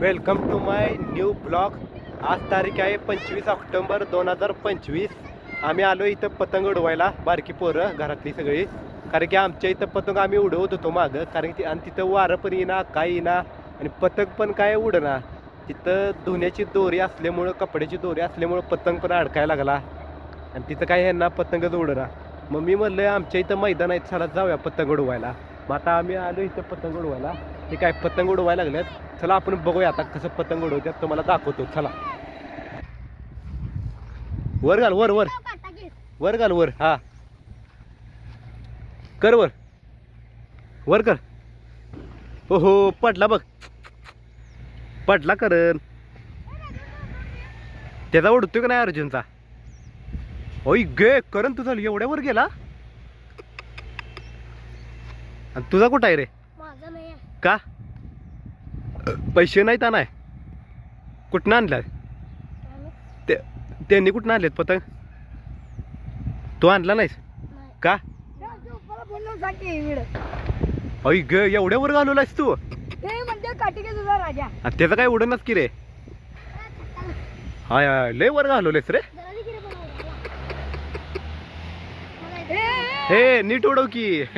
Welcome to my new blog. आज तारीख आहे पंचवीस ऑक्टोंबर दोन हजार पंचवीस. आम्ही आलो इथं पतंग उडवायला बारकी पोरं घरातली सगळी. कारण की आमच्या इथं पतंग आम्ही उडवत होतो मागं. कारण की आणि तिथं वारं पण येईना काय येईना. आणि पतंग पण काय उडणार तिथं धुण्याची दोरी असल्यामुळं कपड्याची दोरी असल्यामुळं पतंग पण अडकायला लागला. आणि तिथं काय ह्यांना पतंगच उडणार मग मी म्हणलं आमच्या इथं मैदान आहे चला जाऊया पतंग उडवायला. मग आता आम्ही आलो इथं पतंग उडवायला. हे काय पतंग उडवायला लागल्यात? चला आपण बघूया आता कसं पतंग उडवतात. तुम्हाला दाखवतो. चला. वर घाल वर वर. वर घाल वर. हा. कर वर. वर कर. हो हो पडला बघ. पडला करण. त्याचा उडतोय का नाही अर्जुनचा? ओय गे करण तुझा एवढ्या वर गेला? आणि तुझा कुठं आहे रे? का? पैसे नाहीत नाही कुठनं आणला त्यामुळे ते त्यांनी कुठनं आणलेत पतंग? तू आणला नाहीस? नाही. का. अय ग एवढ्या वर घालवलायस तू. म्हणजे राजा. त्याचं काय उडनच की रे? हाय हाय लय वर घालवलेस रे. हे नीट उडव की.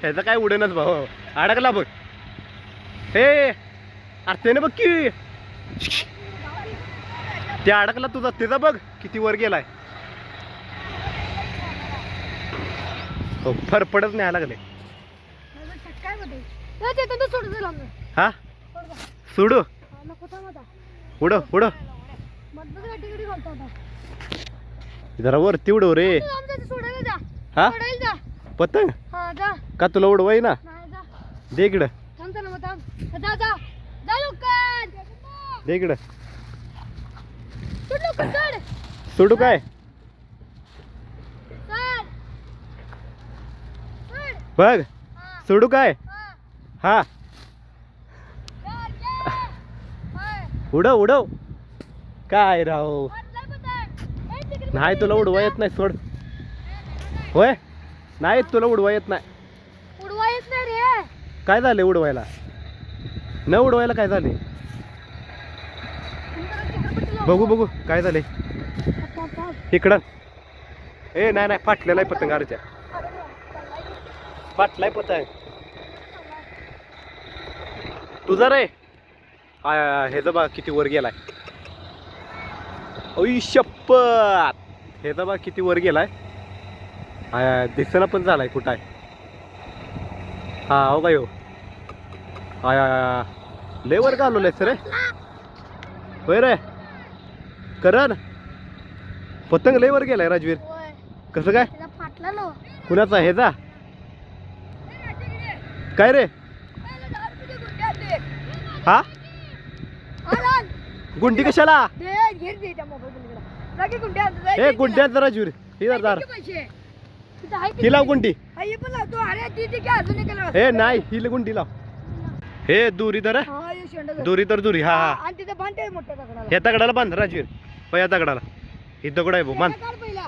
ह्याचं काय उडनच भाऊ. अडकला बघ हे अरे त्याने बघ की ते अडकला तुझा त्याचा बघ किती वर गेलाय हो फरफडच न्यायला लागले. हा सोड घालतो आता. जरा वरती उडव रे. हा. पतंग हा, जा. का तुला उडवाय ना. दे इकडं थांब तर ना मग थांब. जा, जा. जा लवकर. दे इकडं सोड लवकर, सोड. सोडू काय सोड. सोड. बघ हा, सोडू काय हा. हा सोड, सोड. होय. उडव उडव काय राव वाटलंय पतंग. ए, तिकडे नाही तुला उडवा येत नाही सोड होय नाही तुला उडवा येत नाही काय झाले उडवायला? न उडवायला काय झाले बघू बघू काय झाले इकडं. ए नाही नाही फाटलेला आहे पतंग आरच्या फाटलाय पतंग. तुझा रे. ह्याचा बा किती वर गेलाय. ओई शप्पत ह्याचा बा किती वर गेलाय. दिसना पण झालाय कुठं आहे. हा हो काय हो. आय. लय वर घालवलंयस रे. होय रे. करण. पतंग लय वर गेलाय राजवीर. कसं काय? फाटला ना. कुणाचा ह्याचा काय रे? हा? गुंडी कशाला? हे गुंड्याचा राजवीर. हे दार. ही लाव हे नाही ही गुंडी लाव हे दुरी धर. दुरी तर दुरी हा हा. आणि तिथे बांधते मोठ्या दगडाला. बांध राजवीर हो या दगडाला ही दगड आहे भाऊ? बांध. काढ पहिला.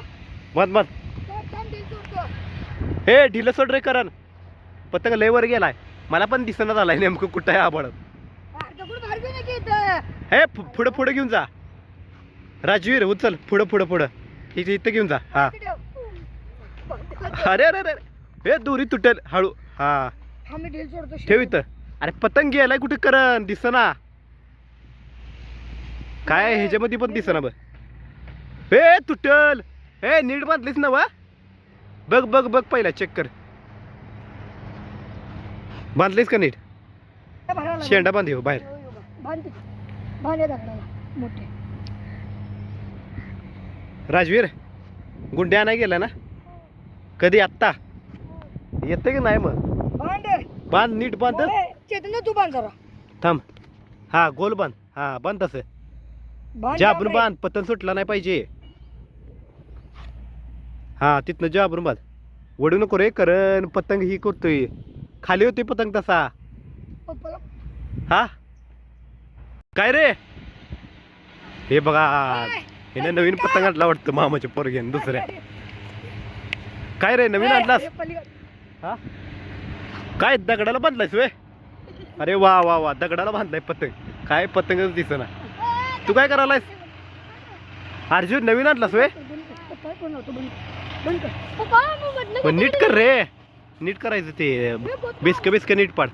बांध बांध. तर थांब ढील सोडतो. हे ढिलं सोड रे करण. पतंग लय वर गेलाय. मला पण दिसना झालाय नेमकं कुठं आहे आबळ हा, दगड बाहेर घेऊन ये की इथं. हे पु- पुढं पुढं घेऊन जा. राजवीर उचल. पुढं पुढं पुढं. इथं इथं घेऊन जा. हा. इकडे ठेव. अरे अरे अरे अरे. हे दोरी तुटेल हळू. हा. हा, मी ढील सोडतो ठेव इथं. अरे पतंग गेलाय कुठे करण? दिसना. काय ह्याच्यामध्ये पण दिसना बघ. हे तुटल. हे नीट बांधलीस ना वा बघ बघ बघ पहिला चेक कर. बांधलीस का नीट? भरावं लागेल. शेंडा बांध बाहेर. हो, हो. बांध. दगडाला. मोठे. राजवीर गुंड्या नाही गेला ना? कधी? आत्ता? येते की नाही मग? बांध. बांध नीट बांध. चेतन तू बांध जरा. थांब. हा गोल बांध. हा बांध तसं. बांध जाबरून. बांध. पतंग सुटला नाही पाहिजे. हा तिथनं जाबरून बांध. वडू नको रे करण. पतंग ही करतोय खाली होती पतंग तसा. पप्पाला. हा? काय रे? हे बघा. हिने नवीन पतंग आणला वाटतं मामाच्या पोरग्याने दुसऱ्या. काय रे? नवीन आणलास? हे पलीकडे. हा? काय दगडाला बांधलायस वे अरे वा वा वा दगडाला बांधलाय पतंग. काय पतंगच दिसना. तू काय करायलायस? अर्जुन नवीन आणलास वे पण नीट कर रे. नीट करायचं ते. बिस्क बिस्क नीट पाड.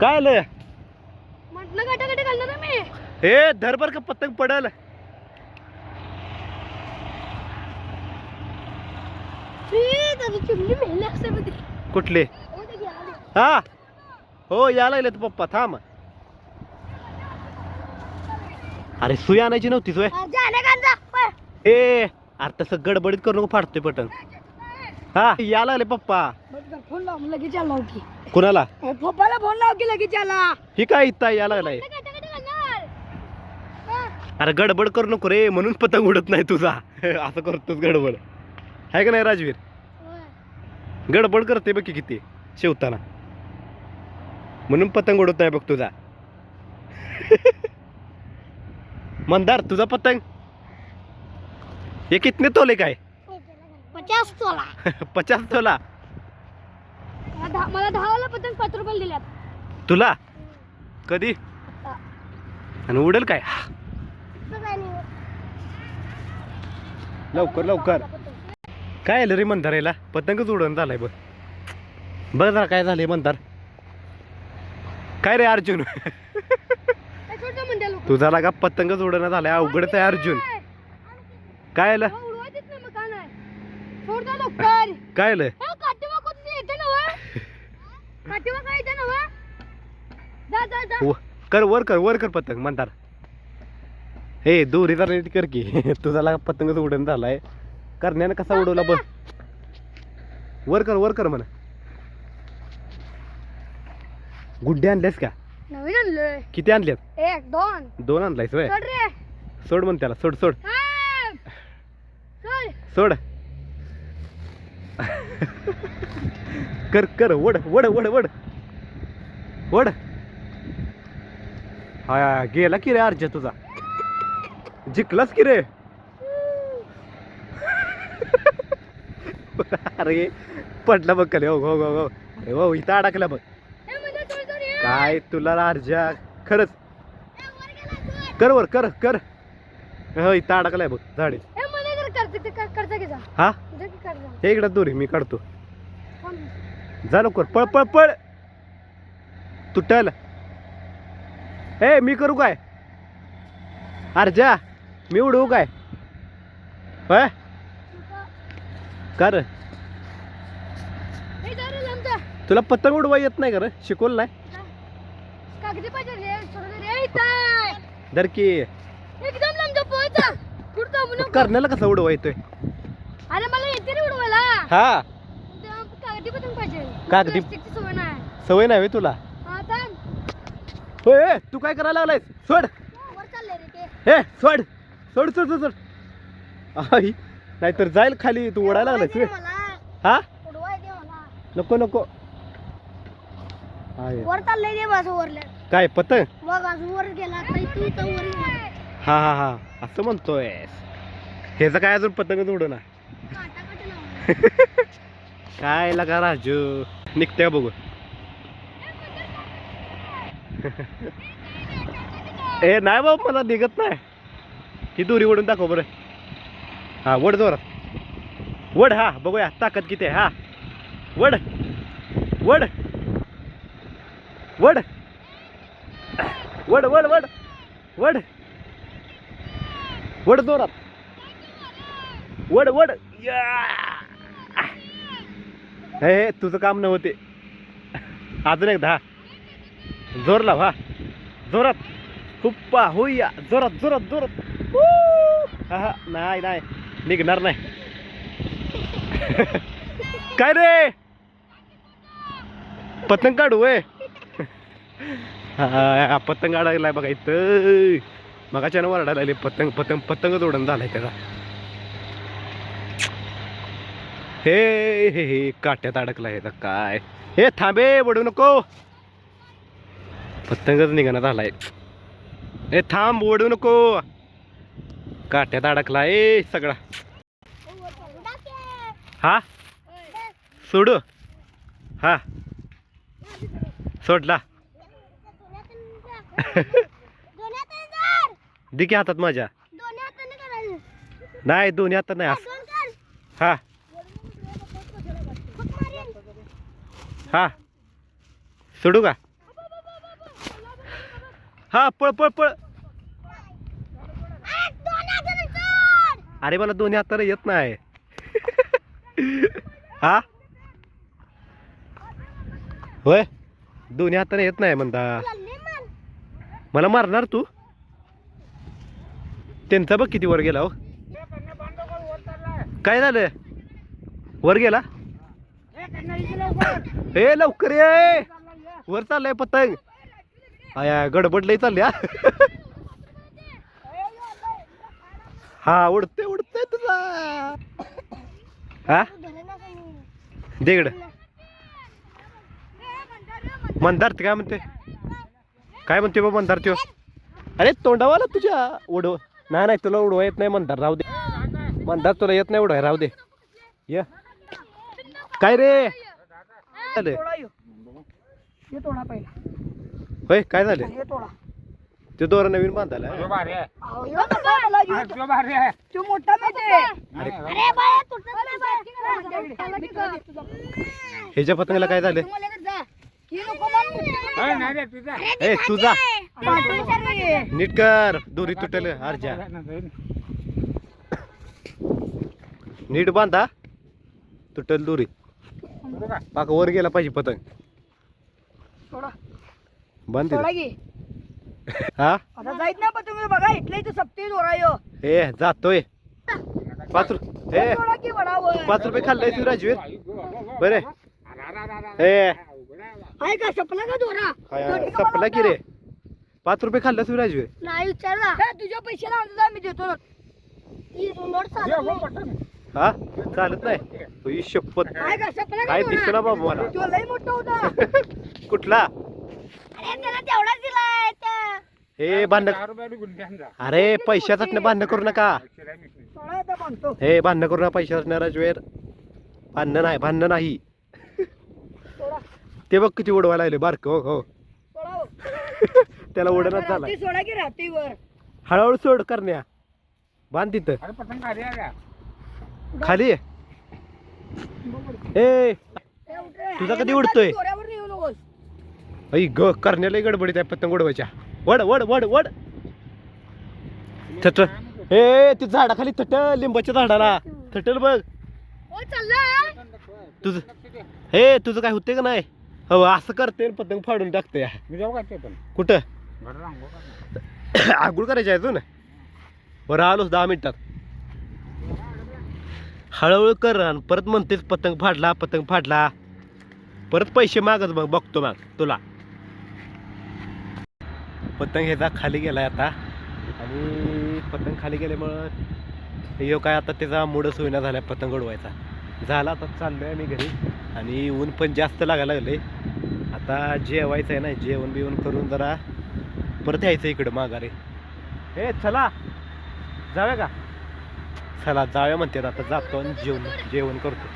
काय आलं? हे धरभर का पतंग पडल. कुठले? हो. हा या लागले तू पप्पा थांब. अरे सुई आणायची नव्हती सोय. ए अरे तसं गडबडीत करू नको फाडतोय पटंग हा या लागले पप्पा. फोन लाव लगेच आला की. कुणाला? पप्पाला फोन लाव की लगेच आला ही काय इथं या लागलाय. अरे गडबड करू नको रे म्हणून पतंग उडत नाही तुझा. असं करतोस गडबड. आहे का नाही राजवीर. गडबड करते बघ की किती शिवताना. म्हणून पतंग उडत नाही बघ तुझा. मंदार तुझा पतंग? हे कितने तोले काय पचास तोला. पचास तोला. मला दहा- मला दहावाला पतंग पाच रुपयाला दिल्यात. तुला? कधी? आणि उडेल काय? लवकर लवकर. काय आलं रे मंधारायला पतंगच उडण झालाय बघ. बघ जरा काय झालंय मंधार. काय रे अर्जुन? तुझा का पतंगच उडणं झालाय? अवघडच आहे अर्जुन. काय आलं? काय आलं? कर वर कर वर कर पतंग म्हणतात हे दोरीदार रेट कर की. तुझा लागा पतंगच उडण झालाय? करण्यानं कसा उडवला बघ. वर कर वर कर म्हणा. गुड्डे आणल्यास का? नवीन आणलोय. किती आणल्यात एक दोन. दोन आणलायस वय सोड रे. सोड म्हण त्याला सोड सोड. हा. सोड. सोड. कर कर वड वड वड वड वड हा गेला की रे अर्ज तुझा? जिंकलास की रे? अरे पडला बघ खाली. हो हो हो हो. अरे हो इथं अडकला बघ. हे हे. काय तुला अर्जा खरंच. हे. कर वर कर कर. हो इथं अडकलाय बघ झाडे. हे? हा हे इकडं दोरी मी काढतो? जा लवकर पळ पळ पळ. तुटल. ए मी करू काय? अर्जा मी उडवू काय? कर रे. तुला पतंग उडवा येत नाही का रे? शिकवलं नाही? जा. कागदी पाहिजे रे सोड रे. इथं. दर की. एकदम लांब जा पोहोच. जा. कुठं थांबू नको. करण्याला कसा उडवा येतोय? अरे मला येते रे उडवायला. हा. कागदी पतंग पाहिजे. कागदी- प्लास्टिकची सवय नाही. सवय नाही होय तुला? हा थांब. होय तू काय करायला लागलायस? सोड. वर चाललंय रे ते. हे सोड. सोड सोड सोड सोड. आई. नाहीतर जाईल खाली तू ओढायला होय. मला. हा? नको नको. आहे. वर चाललंय दे माझं वरल्या काय पतंग? बघ आज वर गेला आता तू इथं वर गेला. हा हा हा. असं म्हणतोय ह्याचं काय अजून पतंगच उडू ना? काटा काटा लावला. काय लगा राजू? निघते बघू. ए नाही बाबा मला निघत नाही. ही दोरी ओढून दाखव बरं. हा वड जोरात. वड हा बघूया ताकद किती आहे हा. वड वड वड. वड वड वड वड. वड जोरात. वड वड या. हे तुझं काम नव्हते. अजून एक दहा जोर लाव हा. जोरात. हुप्पा होईया जोरात जोरात जोरात. हा हा नाही नाही. निघणार नाही. काय रे? पतंग काढू वय हा पतंग काढायला बघा इथं. मगाच्यानं वरडायला लागले पतंग पतंग पतंगच उडून झालाय त्याला. हे हे हे काट्यात अडकला आहे काय. हे थांबे वडू नको. पतंगच निघाना झालाय. हे थांब ओढू नको. काट्यात अडकला. ए सगळा. हा? सोडू? हा. सोडला. दोन्ही हातात माझ्या. नाही दोन्ही हातात नाही. असं. हा. हा. सोडू का? हा पळ पळ पळ आ, दोन्ही हाताने कर. अरे मला दोन्ही हाताला येत नाही. हा? होय? दोन्ही हाताने येत नाही म्हणता. मला मारणार तू? त्यांचा बघ किती वर गेला हो. काय झालं? वर गेला? ए लवकर ये. वर चाललाय पतंग. आया गडबड लय चालली हा. उडते उडते तुला हा? तू धरे ना काही. दे इकडं. मंदार ते काय म्हणते? काय म्हणते बा मंदार त्यो अरे तोंडावाला तुझ्या उडव. नाही नाही तुला उडवा येत नाही मंदार राहू दे. मंदार तुला येत नाही उडवाय राहू दे. ये. काय रे? झालं तोडा पहिला. होय काय झालं ते दोरा नवीन बांधायला अहो, ह्यो नका मला घेऊ. तो मोठा माहिती अरे अरे बाया, तुटत नाही बाया. ह्याच्या पतंगाला काय झालं? तुम्हाला एकच जा. ही नको मला. अरे, ए तुझा. नीट कर. दोरी तुटेल अर्जा नीट बांधा. तुटल दोरी. पाक वर गेला पाहिजे पतंग. सोडा. बांध सोडा दिलं. की. हा? आता जाईत ना पण तुम्ही बघा इथल्या इथं सप्ती जोरा यो. ए जातोय. पाच रु ए सोडा की वडावर पाच रुपये खाल्लंय तू राजवीर. बरे. ए आहे का सपला का दोरा काय सपला की रे? पाच रुपये खाल्लं तू राजवीर. नाही विचारला. हे, तुझ्या पैशाला अंदाज आम्ही देतो. ना. ही नोट चालत नाही. हा? चालत नाही. तुझी शपथ. आहे का काय दोरा? दिसना बाबा मला? तो लई मोठा होता. कुठला? तेवढाच दिलाय त्या. हे भांडण अरे पैशासाठी भांडण करू नका. हे भांडण करू नका पैशासाठी राजवीर भांडण नाही भांडण नाही. ते बघ किती उडवायला लागले बारक हो हो. त्याला उडणच झाला रात्री सोडा की रात्रीवर. हळूहळू सोड करण्या. बांध तिथं. खाली ये. ए तुझा कधी उडतोय? ऐ ग करण्याला गडबडीत आहे पतंग उडवायच्या. वड वड वड वड. थट. ए ती झाडाखाली थट लिंबाच्या झाडाला. थटल बघ. ओ, चालला. तुझं हे तुझं काय होते का नाही? हो असं करते पतंग फाडून टाकते. कुठं? आगुळ करायची आहे तू ना? बरं आलोच दहा मिनिटात. हळूहळू कर आणि परत म्हणतेच पतंग फाडला पतंग फाडला. परत पैसे मागत मग बघतो मग तुला. पतंग ह्याचा खाली गेलाय आता. आणि पतंग खाली गेल्यामुळं हे काय आता त्याचा मूडच होईना आहे पतंग उडवायचा. झाला आता चाललोय आम्ही घरी. आणि ऊन पण जास्त लागायला लागले आता जेवायचं आहे ना जेवण बिवण करून जरा परत यायचं इकडं माघारी. हे चला. जाऊया का? चला जाऊया म्हणते आता. जातो आणि जेवण जेवण करतो.